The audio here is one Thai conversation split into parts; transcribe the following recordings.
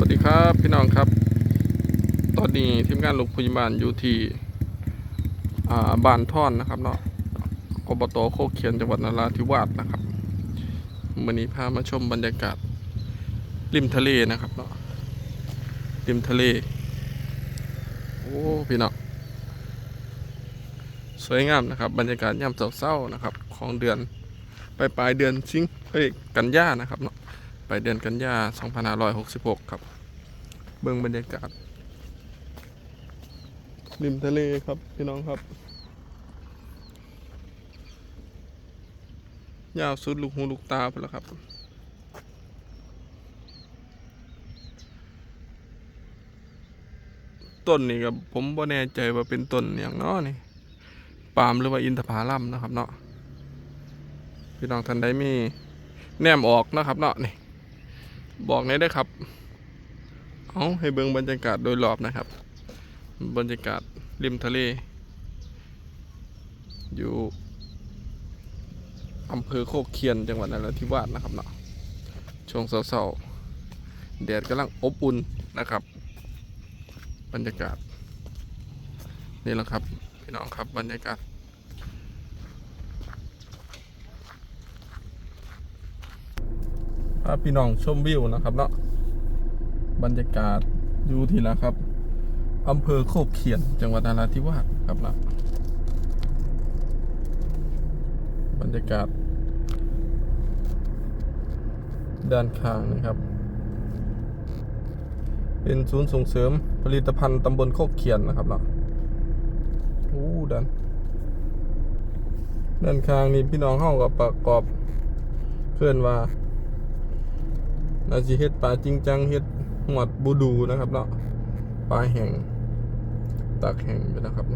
วัสดีครับพี่น้องครับ ตอนนี้ทีมงานโรงพยาบาลอยู่ที่บ้านท่อนนะครับเนาะอบตโคกเคียนจังหวัดนราธิวาสนะครับวันนี้พามาชมบรรยากาศ ริมทะเลนะครับเนาะริมทะเล โอ้พี่น้องสวยงามนะครับ บรรยากาศยามเศร้าๆนะครับ ของเดือนปลายปลายๆเดือนสิงเฮ้ยกันยานะครับเนาะ ไปเดือนกันยา2566 ครับ เบิ่งบรรยากาศ ริมทะเลครับพี่น้องครับ ยาวสุดลูกหูลูกตาไปแล้วครับต้นนี่กับผมบ่แน่ใจว่าเป็นต้นอย่างนาะนี่ปาล์มหรือว่าอินทผลัมนะครับเนาะพี่น้องท่านใดมีแนมออกนะครับเนาะนี่ บอกในอยได้ครับ เอาให้เบิ่งบรรยากาศโดยรอบนะครับ บรรยากาศริมทะเล อยู่อำเภอโคกเคียนจังหวัดนราธิวาสนะครับเนาะช่วงเช้าๆแดดกำลังอบอุ่นนะครับ บรรยากาศ นี่แหละครับ พี่น้องครับบรรยากาศ พาพี่น้องชมวิวนะครับเนาะบรรยากาศอยู่ที่ละครับอำเภอโคกเขียนจังหวัดนราธิวาสครับนะบรรยากาศ ด้านข้างนะครับ เป็นศูนย์ส่งเสริมผลิตภัณฑ์ตำบลโคกเขียนนะครับเนาะโอ้ด้านด้านข้างนี่พี่น้องเข้ากับประกอบเคลื่อนว่า นาจิเฮ็ดปลาจริงจังเฮ็ดหวดบูดูนะครับเนาะปลาแห้งตากแห้งไปนะครับ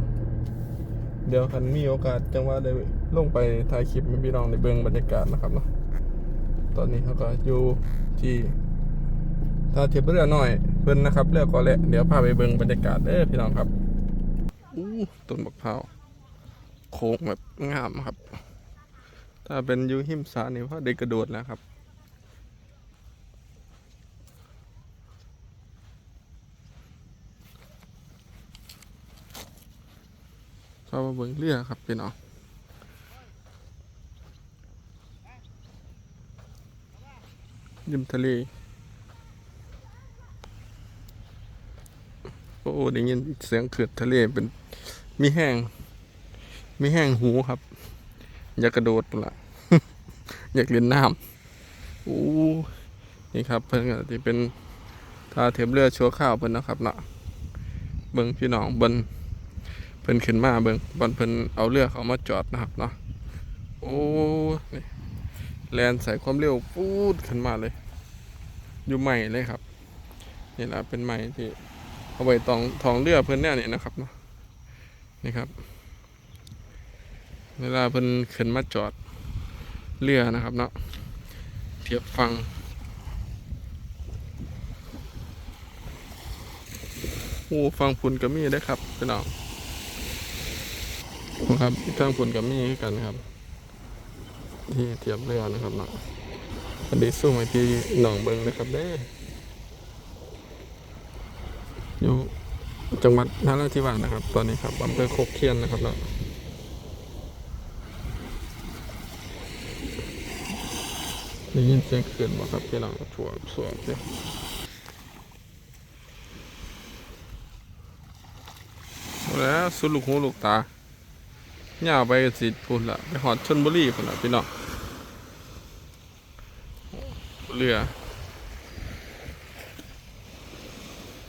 เดี๋ยวคันมีโอกาสจังว่าได้ลงไปถ่ายคลิปให้พี่น้องในเบิ่งบรรยากาศนะครับเนาะตอนนี้เขาก็อยู่ที่ท่าเทียบเรือหน่อยเพิ่นนะครับเรือก่อนแหละเดี๋ยวพาไปเบิ่งบรรยากาศเด้อพี่น้องครับอู้ต้นมะพร้าวโค้งแบบงามครับ ถ้าเป็นยูหิมสานี่ว่าเด็กกระโดดแล้วครับ เข้ามาเบิ่งเรือครับพี่น้องริมทะเล โอ้ได้ยินเสียงเขื่อนทะเลเป็นมีแห้ง มีแห้งหูครับ อยากกระโดดละอยากเล่นน้ำโอ้นี่ครับ เพิ่นก็ที่เป็นท่าเทียบเรือชั่วข้าวเพิ่นนะครับเนาะเบิ่งพี่น้องเบิ่ง เพิ่นขึ้นมาเบิ่งบอนเพิ่นเอาเรือเขามาจอดนะครับเนาะโอ้นี่แลนใส่ความเร็วปูดขึ้นมาเลย อยู่ใหม่เลยครับนี่แหละเป็นใหม่ที่เอาไว้ตองทองเรือเพิ่นแน่นี่นะครับเนาะนี่ครับ เวลาเพิ่นขึ้นมาจอดเรือนะครับเนาะเทียบฟังโอ้ฟังพุ่นก็มีได้ครับพี่น้อง ครับที่ทางผลกับมีคือกันครับที่เทียบเรือนะครับเนาะอันนี้สู้มาที่หนองเบิงนะครับเด้อยู่จังหวัดนราธิวาสนะครับ ตอนนี้ครับอำเภอโคกเคียนนะครับเนาะได้ยินเสียงเขื่อนบ่ครับพี่น้องถั่วสวมเนี่ยแล้วสุดลูกหูลูกตา ย่าวไปสิพุ่นละไปหอดชนบุรีพุ่นละพี่น้องเรือ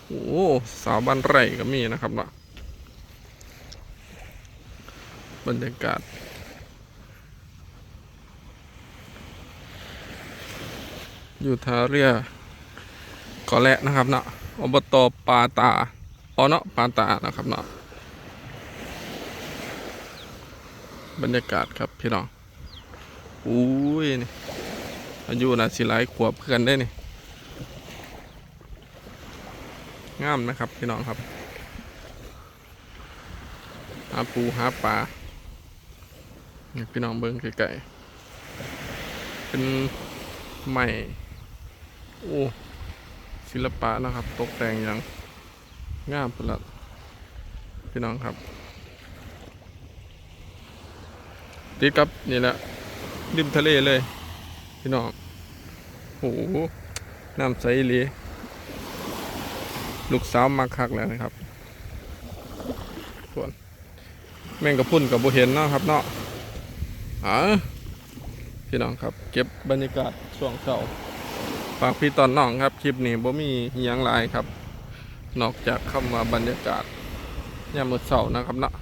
โอ้สาวบ้านไร่ก็มีนะครับเนาะบรรยากาศอยู่ท่าเรือก่อแหละนะครับเนาะอบตปาตาอ๋อเนาะปาตานะครับเนาะ บรรยากาศครับพี่น้องอุ้ยนี่อายุนะสิหลายขวบเพื่อนได้นี่งามนะครับพี่น้องครับหาปูหาปลาพี่น้องเบิ้งไก่เป็นใหม่โอ้ศิลปะนะครับ ตกแต่งอย่างงามพุ่นละพี่น้องครับ ติดกับนี่แหละริมทะเลเลย พี่น้องโอ้โหน้ำใสอีหลีลูกสาวมาคักแล้วนะครับส่วนแม่งกระพุ่นกับโบเห็นเนาะครับเนาะอ๋อพี่น้องครับ เก็บบรรยากาศช่วงเช้าฝากพี่ตอนน้องครับคลิปนี้บ่มีอิหยังหลายครับ นอกจากคำว่าบรรยากาศยามมื้อเช้านะครับเนาะ